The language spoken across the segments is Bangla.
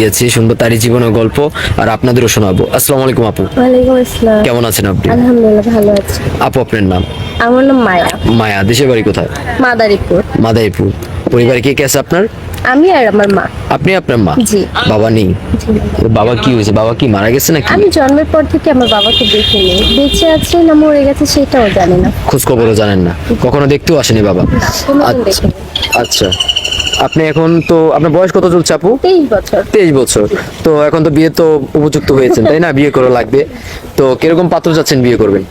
গিয়েছি শুনব তারই জীবনের গল্প আর আপনাদেরও শোনাবো। আসসালামু আলাইকুম আপু। ওয়ালাইকুম আসসালাম। কেমন আছেন আপনি? আলহামদুলিল্লাহ ভালো আছি। আপু আপনার নাম? আমার নাম মায়া। মায়া দেশের বাড়ি কোথায়? মাদারীপুর। মাদারীপুর। পরিবারে কে কে আছে আপনার? আমি আর আমার মা। আপনি আপনার মা? জি। বাবা নেই? বাবা কি হয়েছে? বাবা কি মারা গেছে নাকি? আমি জন্মের পর থেকে আমার বাবাকে দেখিনি। বেঁচে আছে না মরে গেছে সেটাও জানি না। খোঁজ খবরও জানেন না। কখনো দেখতেও আসেনি বাবা? আচ্ছা। আপনি এখন তো আপনার বয়স কত চলছে আপু? তেইশ বছর। তো এখন তো বিয়ে তো উপযুক্ত হয়েছেন তাই না? বিয়ে করা লাগবে। তো কীরকম পাত্র যাচ্ছেন বিয়ে করবেন?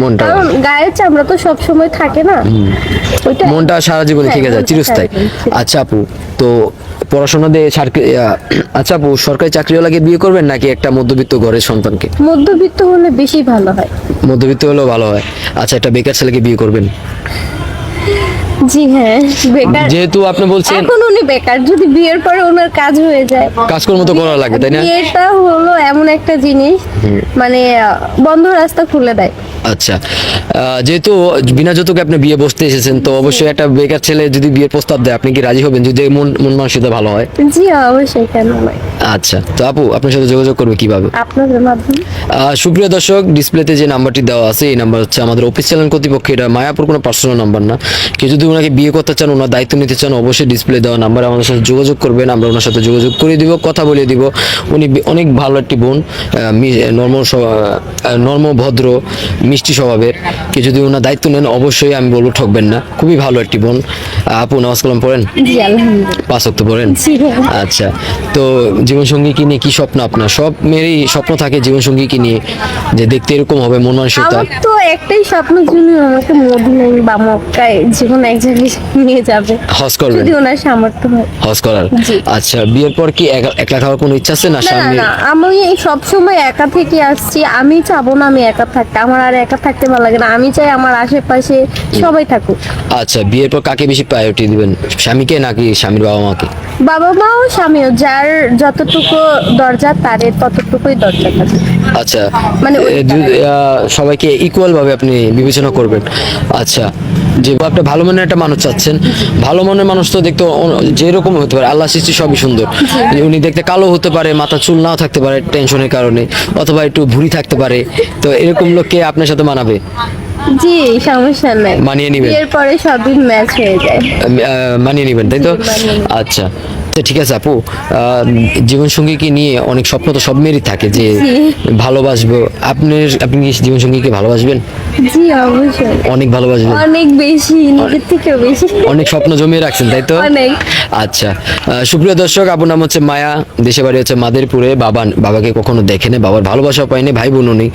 মনটা? কারণ গায়ের চামড়া তো সব সময় থাকে না। ওইটা মনটা সারা জীবনে হ্যাঁ, থেকে যায় চিরস্থায়ী। আচ্ছা আপু তো পড়াশোনা দিয়ে আচ্ছা আপু সরকারি চাকরিওয়ালাকে বিয়ে করবেন নাকি একটা মধ্যবিত্ত ঘরের সন্তানকে? মধ্যবিত্ত হলে বেশি ভালো হয়। মধ্যবিত্ত হলেও ভালো হয়। আচ্ছা একটা বেকার ছেলেকে বিয়ে করবেন? জি হ্যাঁ বেকার। যেহেতু আপনি বলছেন এখন উনি বেকার যদি বিয়ের পরে ওনার কাজ হয়ে যায়। কাজকর্ম তো করা লাগবে তাই না? বিয়েটা হলো এমন একটা জিনিস মানে বন্ধ রাস্তা খুলে দেয়। আচ্ছা যেহেতু বিনা যৌতুকে আপনি বিয়ে বসতে এসেছেন তো অবশ্যই একটা বেকার ছেলে যদি বিয়ের প্রস্তাব দেয় আপনি কি রাজি হবেন যদি মন মন মানসিকতা ভালো হয়? জি অবশ্যই কেন নয়। আচ্ছা তো আপু আপনার সাথে যোগাযোগ করবে কীভাবে? আপনাদের মাধ্যমে। আহ, সুপ্রিয় দর্শক ডিসপ্লেতে যে নাম্বারটি দেওয়া আছে এই নাম্বার হচ্ছে আমাদের অফিসিয়াল কর্তৃপক্ষ। এটা মায়াপুর কোনো পার্সোনাল নাম্বার না। কেউ যদি ওনাকে বিয়ে করতে চান ওনার দায়িত্ব নিতে চান অবশ্যই ডিসপ্লে দেওয়া নাম্বার আমাদের সাথে যোগাযোগ করবেন। আমরা ওনার সাথে যোগাযোগ করে দিব কথা বলে দিব। উনি অনেক ভালো একটি বোন নর্ম নর্ম ভদ্র মিষ্টি স্বভাবের। কেউ যদি ওনার দায়িত্ব নেন অবশ্যই আমি বলব ঠকবেন না। খুবই ভালো একটি বোন। আপু নামাজ কালাম পড়েন? পাঁচ অক্ট পড়েন? আচ্ছা তো জীবনসঙ্গী নিয়ে কি স্বপ্ন আপনার? সব মেয়েরই স্বপ্ন থাকে জীবনসঙ্গী নিয়ে যে দেখতে এরকম হবে মন মানসিকতা। আমার তো একটাই স্বপ্ন যিনি আমাকে মদিনায় বা মক্কায় জীবন এক জায়গায় নিয়ে যাবে। হজ করবেন? যদি ওনার সামর্থ্য হয়। হজ করার? আচ্ছা বিয়ের পর কি এক- একলা খাওয়ার কোনো ইচ্ছা আছে না না স্বামী না আমি সব সময় একা থেকে আসছি। আমি চাবো না আমি একা থাকতে। আমার আর একা থাকতে ভালো লাগে না। আমি চাই আমার আশেপাশে সবাই থাকুক। আচ্ছা বিয়ের পর কাকে বেশি প্রায়োরিটি দিবেন? স্বামীকে নাকি স্বামীর বাবা মাকে বাবা মা ও স্বামীও যার যতটুকু দরজা তারের ততটুকুই দরজা থাকে। আচ্ছা মানে সবাইকে ইকুয়াল ভাবে আপনি বিবেচনা করবেন। আচ্ছা যে আপনি ভালো মনের একটা মানুষ চাচ্ছেন ভালো মনের মানুষ তো দেখতে যেরকম হতে পারে আল্লাহ সৃষ্টি সবই সুন্দর। উনি দেখতে কালো হতে পারে মাথা চুল নাও থাকতে পারে টেনশনের কারণে অথবা একটু ভুঁড়ি থাকতে পারে তো এরকম লোককে আপনার সাথে মানাবে? জি সমস্যা নাই। মানিয়ে নিবেন। বিয়ের পরে সবই ম্যাচ হয়ে যায়। মানিয়ে নেবেন তাই তো। আচ্ছা। ঠিক আছে আপু। নিয়ে অনেক স্বপ্ন তো সব মেয়েরই থাকে যে ভালোবাসবো। আপনার আপনি কি ভালোবাসবেন? জি অবশ্যই। অনেক ভালোবাসবেন। অনেক বেশি নিজের থেকেও বেশি। অনেক স্বপ্ন জমিয়ে রাখছেন তাই তো? অনেক। আচ্ছা। সুপ্রিয় দর্শক আপনার নাম হচ্ছে মায়া। দেশে বাড়ি হচ্ছে মাদেরপুরে। বাবা বাবাকে কখনো দেখেনি বাবার ভালোবাসা পায়নি ভাই বোনও নেই।